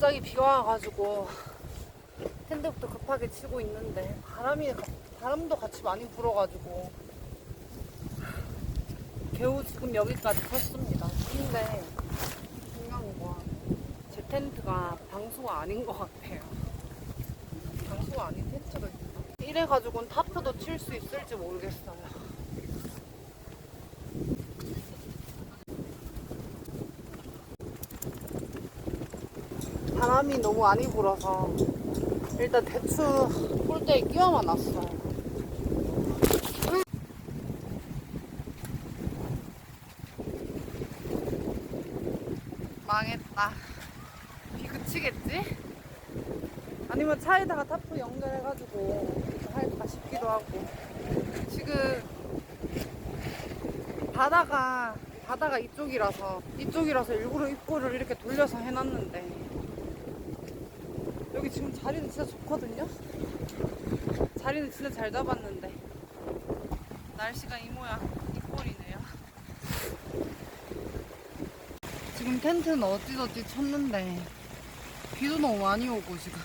갑자기 비가 와가지고 텐트부터 급하게 치고 있는데 바람이 바람도 같이 많이 불어가지고 겨우 지금 여기까지 섰습니다. 근데 중요한 건제 텐트가 방수가 아닌 것 같아요. 방수가 아닌 텐트가 있나? 이래가지고는 타프도 칠 수 있을지 모르겠어요. 바람이 너무 많이 불어서 일단 대충 폴대에 끼워만 놨어요. 망했다. 비 그치겠지? 아니면 차에다가 타프 연결해가지고 할까 싶기도 하고. 지금 바다가 바다가 이쪽이라서 이쪽이라서 일부러 입구를 이렇게 돌려서 해놨는데 여기 지금 자리는 진짜 좋거든요. 자리는 진짜 잘 잡았는데 날씨가 이 모양 이 꼴이네요. 지금 텐트는 어찌저찌 쳤는데 비도 너무 많이 오고 지금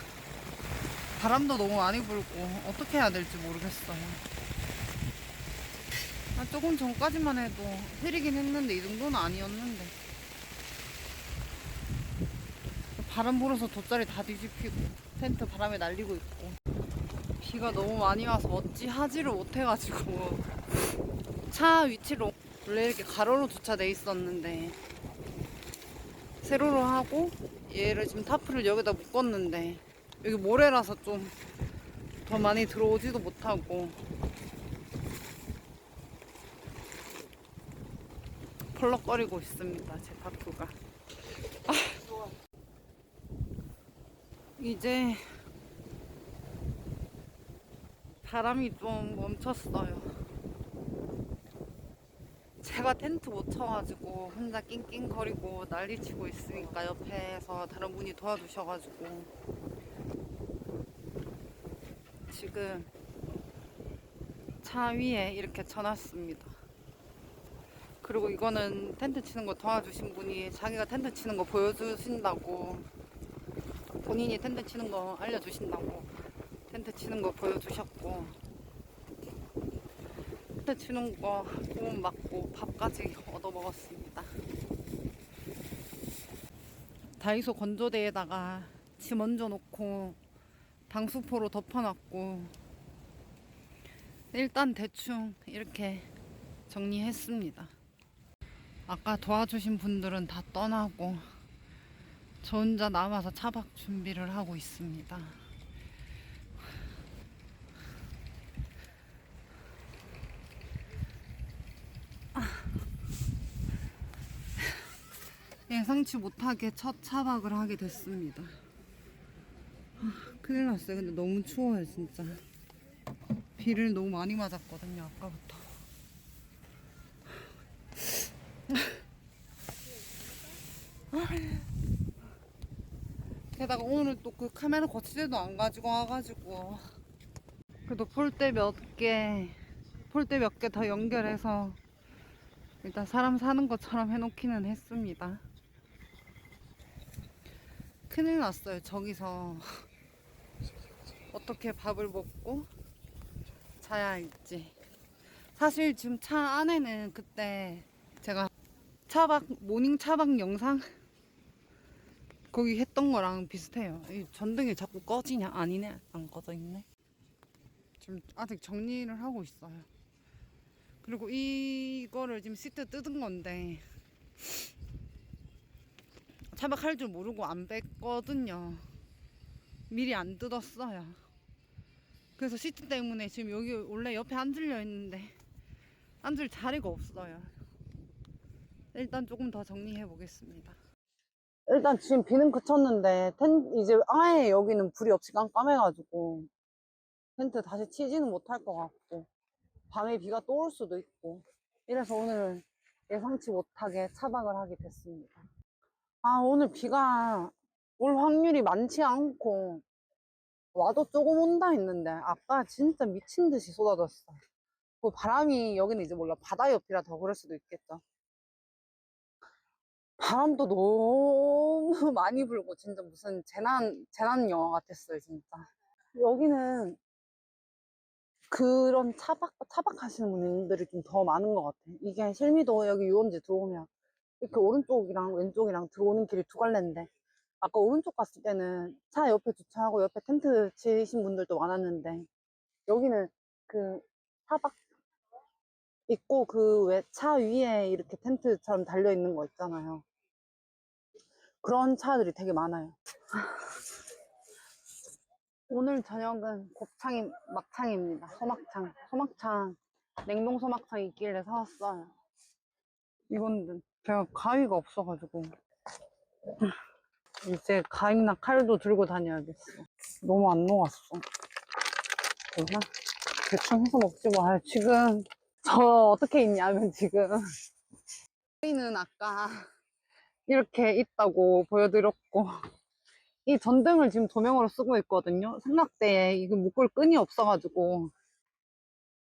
바람도 너무 많이 불고 어떻게 해야 될지 모르겠어요. 아, 조금 전까지만 해도 흐리긴 했는데 이 정도는 아니었는데 바람 불어서 돗자리 다 뒤집히고 텐트 바람에 날리고 있고. 비가 너무 많이 와서 어찌 하지를 못해가지고. 차 위치로 원래 이렇게 가로로 주차돼 있었는데 세로로 하고 얘를 지금 타프를 여기다 묶었는데 여기 모래라서 좀 더 많이 들어오지도 못하고. 펄럭거리고 있습니다 제 타프가 이제 바람이 좀 멈췄어요. 제가 텐트 못 쳐가지고 혼자 낑낑거리고 난리치고 있으니까 옆에서 다른 분이 도와주셔가지고 지금 차 위에 이렇게 쳐놨습니다. 그리고 이거는 텐트 치는 거 도와주신 분이 자기가 텐트 치는 거 보여주신다고 본인이 텐트 치는 거 알려주신다고 텐트 치는 거 보여주셨고 텐트 치는 거 도움 받고 밥까지 얻어 먹었습니다. 다이소 건조대에다가 짐 얹어 놓고 방수포로 덮어놨고 일단 대충 이렇게 정리했습니다. 아까 도와주신 분들은 다 떠나고 저 혼자 남아서 차박 준비를 하고 있습니다. 예상치 못하게 첫 차박을 하게 됐습니다. 아, 큰일 났어요. 근데 너무 추워요, 진짜. 비를 너무 많이 맞았거든요, 아까부터. 게다가 오늘 또 그 카메라 거치대도 안 가지고 와가지고 그래도 폴대 몇 개, 폴대 몇 개 더 연결해서 일단 사람 사는 것처럼 해놓기는 했습니다. 큰일 났어요. 저기서 어떻게 밥을 먹고 자야 할지. 사실 지금 차 안에는 그때 제가 차박, 모닝 차박 영상 거기 했던 거랑 비슷해요. 이 전등이 자꾸 꺼지냐? 아니네. 안 꺼져 있네. 지금 아직 정리를 하고 있어요. 그리고 이거를 지금 시트 뜯은 건데 차박할 줄 모르고 안 뺐거든요. 미리 안 뜯었어요. 그래서 시트 때문에 지금 여기 원래 옆에 앉으려 했는데 앉을 자리가 없어요. 일단 조금 더 정리해 보겠습니다. 일단 지금 비는 그쳤는데 텐 이제 아예 여기는 불이 없이 깜깜해가지고 텐트 다시 치지는 못할 것 같고 밤에 비가 또 올 수도 있고 이래서 오늘 예상치 못하게 차박을 하게 됐습니다. 아 오늘 비가 올 확률이 많지 않고 와도 조금 온다 했는데 아까 진짜 미친 듯이 쏟아졌어. 그 바람이 여기는 이제 몰라 바다 옆이라 더 그럴 수도 있겠죠. 바람도 너무 많이 불고 진짜 무슨 재난 재난 영화 같았어요 진짜. 여기는 그런 차박 차박 하시는 분들이 좀 더 많은 것 같아. 이게 실미도 여기 유원지 들어오면 이렇게 오른쪽이랑 왼쪽이랑 들어오는 길이 두 갈래인데 아까 오른쪽 갔을 때는 차 옆에 주차하고 옆에 텐트 치신 분들도 많았는데 여기는 그 차박 있고 그 왜 차 위에 이렇게 텐트처럼 달려 있는 거 있잖아요. 그런 차들이 되게 많아요. 오늘 저녁은 곱창이 막창입니다. 소막창. 소막창. 냉동 소막창 있길래 사왔어요. 이건 제가 가위가 없어가지고 이제 가위나 칼도 들고 다녀야겠어. 너무 안 녹았어. 그래서 대충 해서 먹지 뭐. 아, 지금 저 어떻게 있냐면 지금 저희는 아까 이렇게 있다고 보여드렸고 이 전등을 지금 조명으로 쓰고 있거든요. 삼각대에 이거 묶을 끈이 없어가지고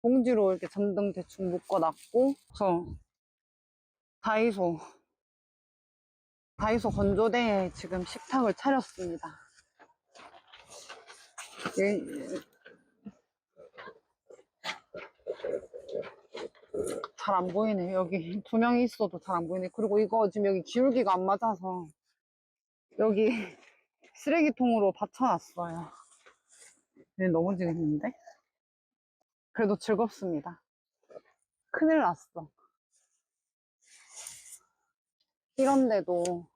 봉지로 이렇게 전등 대충 묶어놨고 저 다이소 다이소 건조대에 지금 식탁을 차렸습니다. 예, 잘 안 보이네. 여기 두 명이 있어도 잘 안 보이네. 그리고 이거 지금 여기 기울기가 안 맞아서 여기 쓰레기통으로 받쳐놨어요. 얘 넘어지겠는데? 그래도 즐겁습니다. 큰일 났어. 이런데도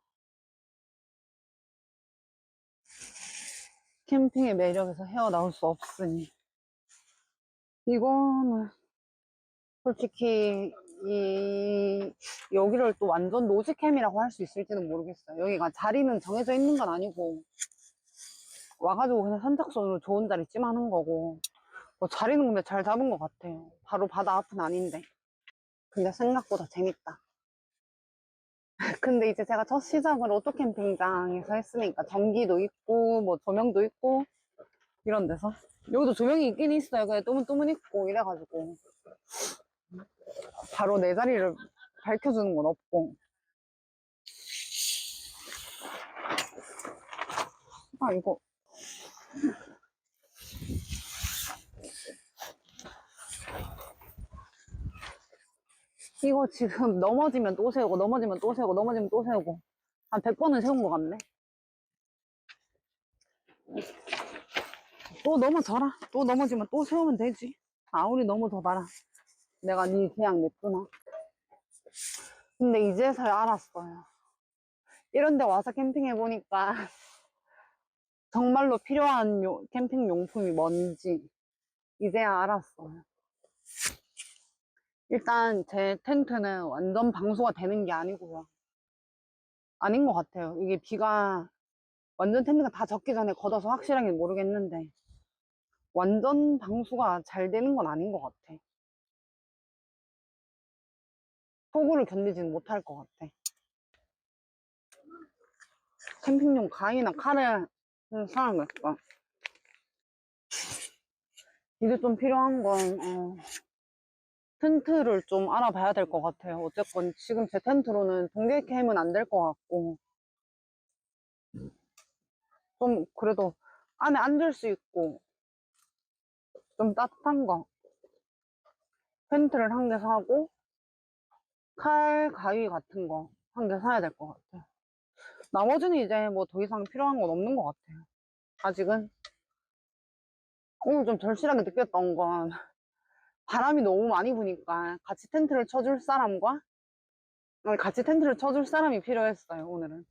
캠핑의 매력에서 헤어나올 수 없으니 이거는 솔직히 이 여기를 또 완전 노지캠이라고 할 수 있을지는 모르겠어요. 여기가 자리는 정해져 있는 건 아니고 와가지고 그냥 선착순으로 좋은 자리 찜하는 거고 뭐 자리는 근데 잘 잡은 것 같아요. 바로 바다 앞은 아닌데 근데 생각보다 재밌다. 근데 이제 제가 첫 시작을 오토 캠핑장에서 했으니까 전기도 있고 뭐 조명도 있고 이런 데서 여기도 조명이 있긴 있어요. 그냥 뜨문뜨문 있고 이래가지고 바로 내 자리를 밝혀주는 건 없고. 아 이거. 이거 지금 넘어지면 또 세우고 넘어지면 또 세우고 넘어지면 또 세우고. 한 100번은 세운 것 같네. 또 넘어져라. 또 넘어지면 또 세우면 되지. 아무리 넘어져 봐라 내가 네 그냥 냅두나 근데 이제서야 알았어요 이런 데 와서 캠핑해 보니까 정말로 필요한 요- 캠핑 용품이 뭔지 이제야 알았어요 일단 제 텐트는 완전 방수가 되는 게 아니고요. 아닌 것 같아요. 이게 비가 완전 텐트가 다 젖기 전에 걷어서 확실하게 모르겠는데 완전 방수가 잘 되는 건 아닌 것 같아. 폭우를 견디지는 못할 것 같아. 캠핑용 가위나 칼을 사야겠다. 이게 좀 필요한 건 어, 텐트를 좀 알아봐야 될 것 같아요. 어쨌건 지금 제 텐트로는 동계 캠은 안 될 것 같고 좀 그래도 안에 앉을 수 있고 좀 따뜻한 거 텐트를 한 개 사고 칼, 가위 같은 거 한 개 사야 될 것 같아요. 나머지는 이제 뭐 더 이상 필요한 건 없는 것 같아요. 아직은 오늘 좀 절실하게 느꼈던 건 바람이 너무 많이 부니까 같이 텐트를 쳐줄 사람과 같이 텐트를 쳐줄 사람이 필요했어요 오늘은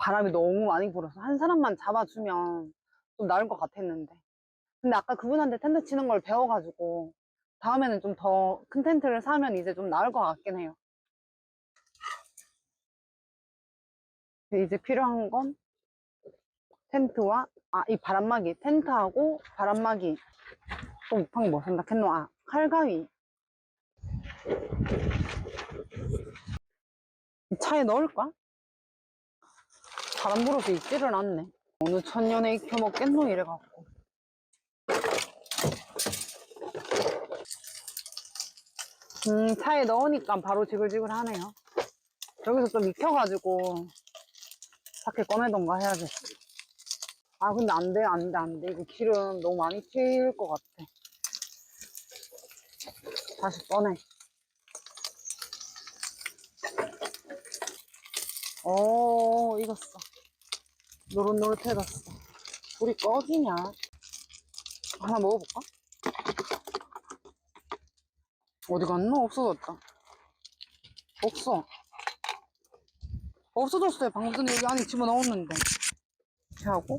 바람이 너무 많이 불어서 한 사람만 잡아주면 좀 나을 것 같았는데 근데 아까 그분한테 텐트 치는 걸 배워가지고 다음에는 좀 더 큰 텐트를 사면 이제 좀 나을 것 같긴 해요 근데 이제 필요한 건 텐트와 아 이 바람막이 텐트하고 바람막이 또 못한 거 산다 했노? 아, 칼가위. 차에 넣을까? 바람 불어서 있지를 않네. 어느 천년에 익혀 먹겠노? 이래갖고. 음, 차에 넣으니까 바로 지글지글 하네요. 여기서 좀 익혀가지고 밖에 꺼내던가 해야겠어. 아, 근데 안 돼, 안 돼, 안 돼. 이거 기름 너무 많이 튈 것 같아. 다시 꺼내. 오, 익었어. 노릇노릇해졌어. 불이 꺼지냐? 하나 먹어볼까? 어디 갔노? 없어졌다. 없어. 없어졌어요. 방금 전에 여기 안에 집어넣었는데. 이렇게 하고.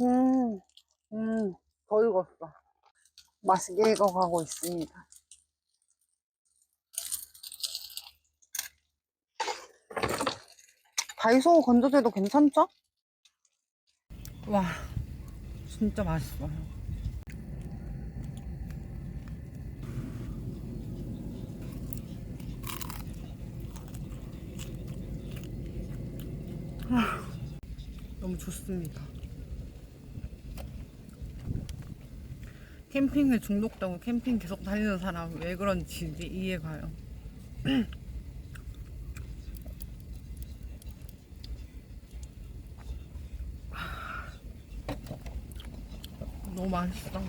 음, 음, 더 익었어. 맛있게 익어가고 있습니다. 다이소 건조제도 괜찮죠? 와, 진짜 맛있어요. 아, 너무 좋습니다. 캠핑에 중독되고 캠핑 계속 다니는 사람 왜 그런지 이제 이해가요. 맛있어.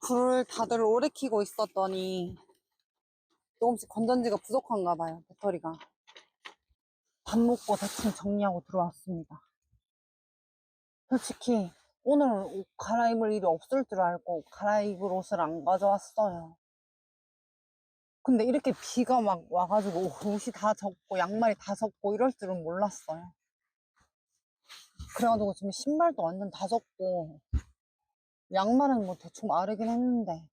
불을 다들 오래 켜고 있었더니 조금씩 건전지가 부족한가 봐요, 배터리가. 밥 먹고 대충 정리하고 들어왔습니다. 솔직히 오늘 옷 갈아입을 일이 없을 줄 알고 갈아입을 옷을 안 가져왔어요. 근데 이렇게 비가 막 와가지고 옷이 다 젖고 양말이 다 젖고 이럴 줄은 몰랐어요. 그래가지고 지금 신발도 완전 다 젖고 양말은 뭐 대충 마르긴 했는데.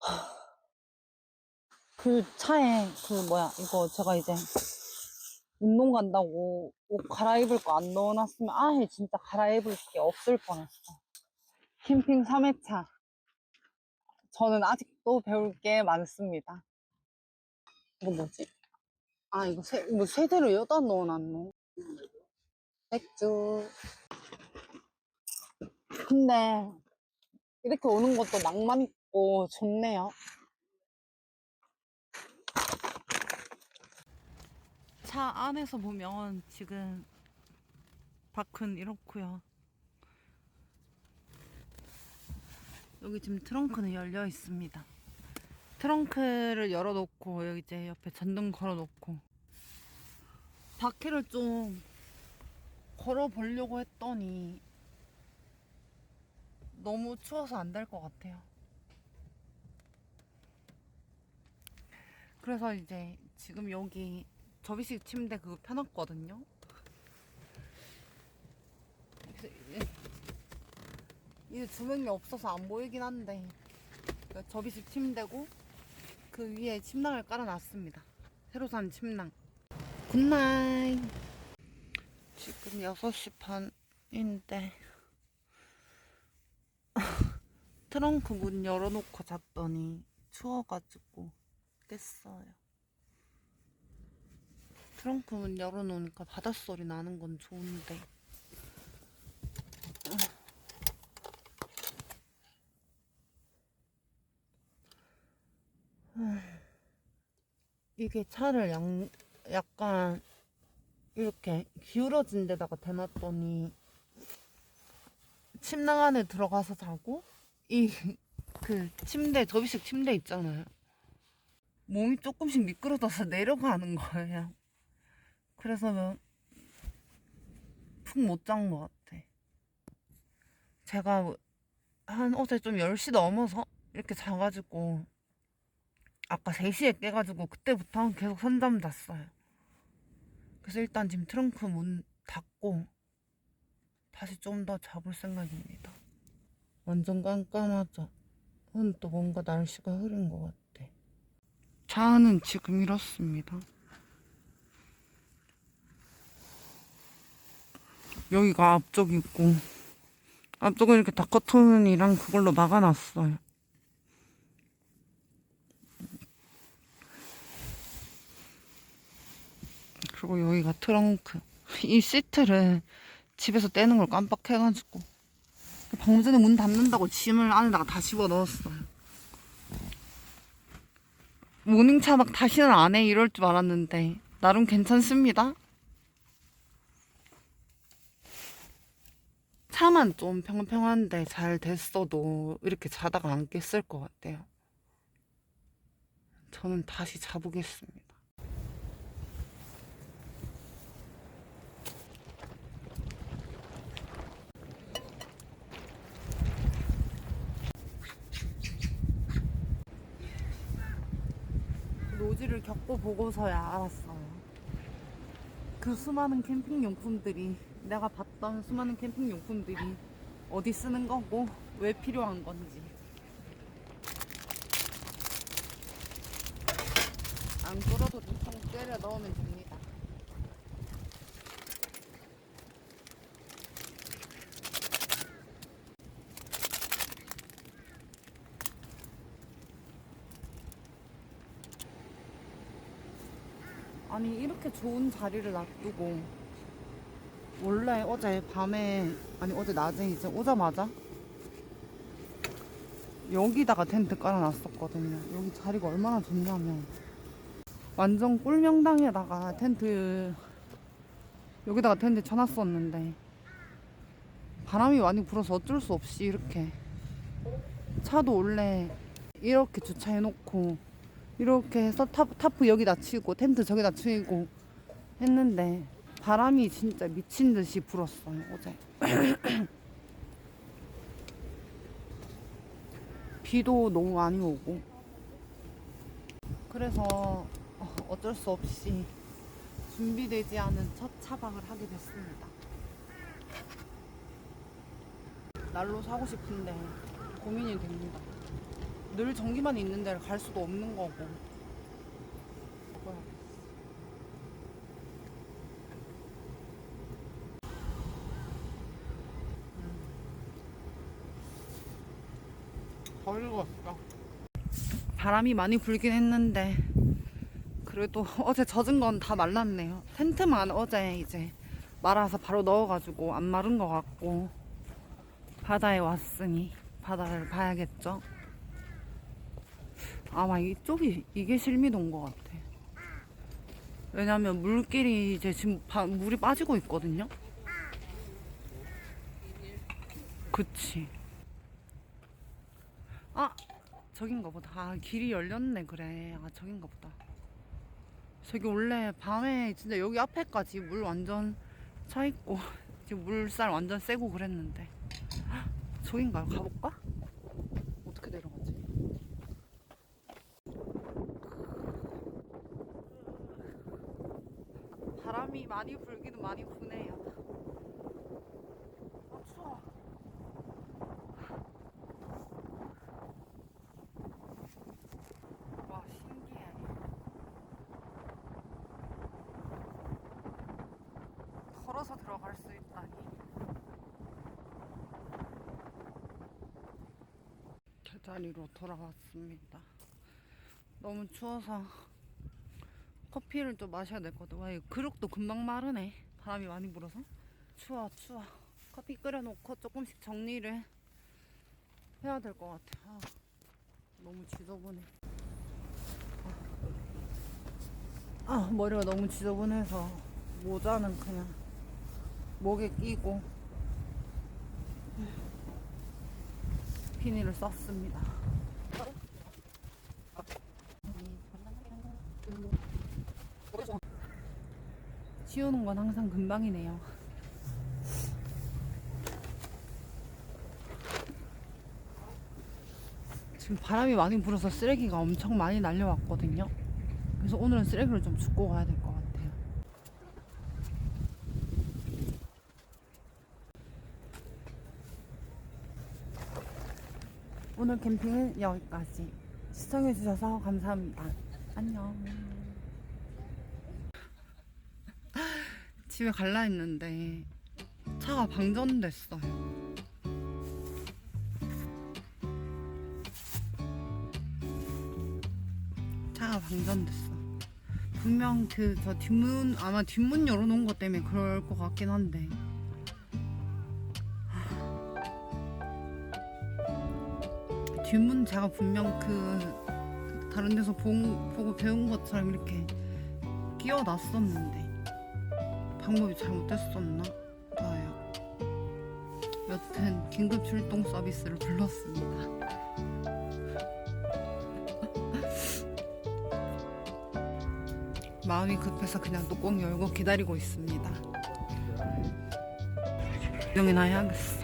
하, 그 차에 그 뭐야 이거 제가 이제 운동 간다고 옷 갈아입을 거 안 넣어놨으면 아예 진짜 갈아입을 게 없을 뻔했어. 캠핑 3회차. 저는 아직도 배울 게 많습니다. 이거 뭐지? 아 이거 세, 뭐 세대로 여다 넣어놨노 맥주 근데 이렇게 오는 것도 낭만 있고 좋네요. 차 안에서 보면 지금 밖은 이렇고요. 여기 지금 트렁크는 열려 있습니다. 트렁크를 열어놓고 여기 이제 옆에 전등 걸어놓고 바퀴를 좀 걸어 보려고 했더니 너무 추워서 안 될 것 같아요. 그래서 이제 지금 여기 접이식 침대 그거 펴놨거든요. 이제 조명이 없어서 안 보이긴 한데 그 접이식 침대고 그 위에 침낭을 깔아놨습니다. 새로 산 침낭. 굿나잇. 지금 6시 반인데. 트렁크 문 열어놓고 잤더니 추워가지고 깼어요. 트렁크 문 열어놓으니까 바닷소리 나는 건 좋은데. 이게 차를 양, 약간 이렇게 기울어진 데다가 대놨더니 침낭 안에 들어가서 자고 이 그 침대 접이식 침대 있잖아요. 몸이 조금씩 미끄러져서 내려가는 거예요. 그래서 푹 못 잔 것 같아. 제가 한 어제 좀 10시 넘어서 이렇게 자가지고 아까 3시에 깨가지고 그때부터 계속 선잠 잤어요. 그래서 일단 지금 트렁크 문 닫고 다시 좀더 자볼 생각입니다. 완전 깜깜하죠? 오늘 또 뭔가 날씨가 흐린 것 같아. 차는 지금 이렇습니다. 여기가 앞쪽 있고 앞쪽은 이렇게 다커튼이랑 그걸로 막아놨어요. 그리고 여기가 트렁크. 이 시트를 집에서 떼는 걸 깜빡해가지고 방금 전에 문 닫는다고 짐을 안에다가 다 집어 넣었어요. 모닝차 막 다시는 안 해 이럴 줄 알았는데 나름 괜찮습니다. 차만 좀 평평한데 잘 됐어도 이렇게 자다가 안 깼을 것 같아요. 저는 다시 자보겠습니다. 노지를 겪고 보고서야 알았어요. 그 수많은 캠핑 용품들이 내가 봤던 수많은 캠핑 용품들이 어디 쓰는 거고 왜 필요한 건지. 안 대충 때려 넣으면 됩니다. 아니 이렇게 좋은 자리를 놔두고 원래 어제 밤에 아니 어제 낮에 이제 오자마자 여기다가 텐트 깔아놨었거든요. 여기 자리가 얼마나 좋냐면 완전 꿀명당에다가 텐트 여기다가 텐트 쳐놨었는데 바람이 많이 불어서 어쩔 수 없이 이렇게 차도 원래 이렇게 주차해놓고 이렇게 해서 타, 타프 여기다 치고 텐트 저기다 치고 했는데 바람이 진짜 미친 듯이 불었어요 어제. 비도 너무 많이 오고. 그래서 어, 어쩔 수 없이 준비되지 않은 첫 차박을 하게 됐습니다. 날로 사고 싶은데 고민이 됩니다 늘 전기만 있는 데를 갈 수도 없는 거고. 바람이 많이 불긴 했는데 그래도 어제 젖은 건 다 말랐네요. 텐트만 어제 이제 말아서 바로 넣어가지고 안 마른 것 같고 바다에 왔으니 바다를 봐야겠죠. 아마 이쪽이 이게 실미도인 것 같아. 왜냐면 물길이 이제 지금 바- 물이 빠지고 있거든요. 그치. 아 저긴가 보다. 아, 길이 열렸네 그래. 아 저긴가 보다. 저기 원래 밤에 진짜 여기 앞에까지 물 완전 차 있고 지금 물살 완전 세고 그랬는데. 헉, 저긴가요? 가볼까? 어떻게 내려가지? 바람이 많이 불기는 많이 부네요. 아, 추워. 와, 신기해. 걸어서 들어갈 수 있다니. 제자리로 돌아왔습니다. 너무 추워서 커피를 좀 마셔야 될 것 같아. 와, 이 그릇도 금방 마르네. 바람이 많이 불어서. 추워, 추워. 커피 끓여놓고 조금씩 정리를 해야 될 것 같아. 아, 너무 지저분해. 아, 머리가 너무 지저분해서 모자는 그냥 목에 끼고 비닐을 썼습니다. 치우는 건 항상 금방이네요. 지금 바람이 많이 불어서 쓰레기가 엄청 많이 날려왔거든요. 그래서 오늘은 쓰레기를 좀 줍고 가야 될 것 같아요. 오늘 캠핑은 여기까지. 시청해주셔서 감사합니다. 안녕. 집에 갈라 했는데 차가 방전됐어요. 차가 방전됐어. 분명 그 저 뒷문 아마 뒷문 열어놓은 것 때문에 그럴 것 같긴 한데 하, 뒷문 제가 분명 그 다른 데서 본, 보고 배운 것처럼 이렇게 끼워 놨었는데 방법이 잘못됐었나 봐요. 여튼 긴급 출동 서비스를 불렀습니다. 마음이 급해서 그냥 뚜껑 열고 기다리고 있습니다. 구경이나 해야겠어.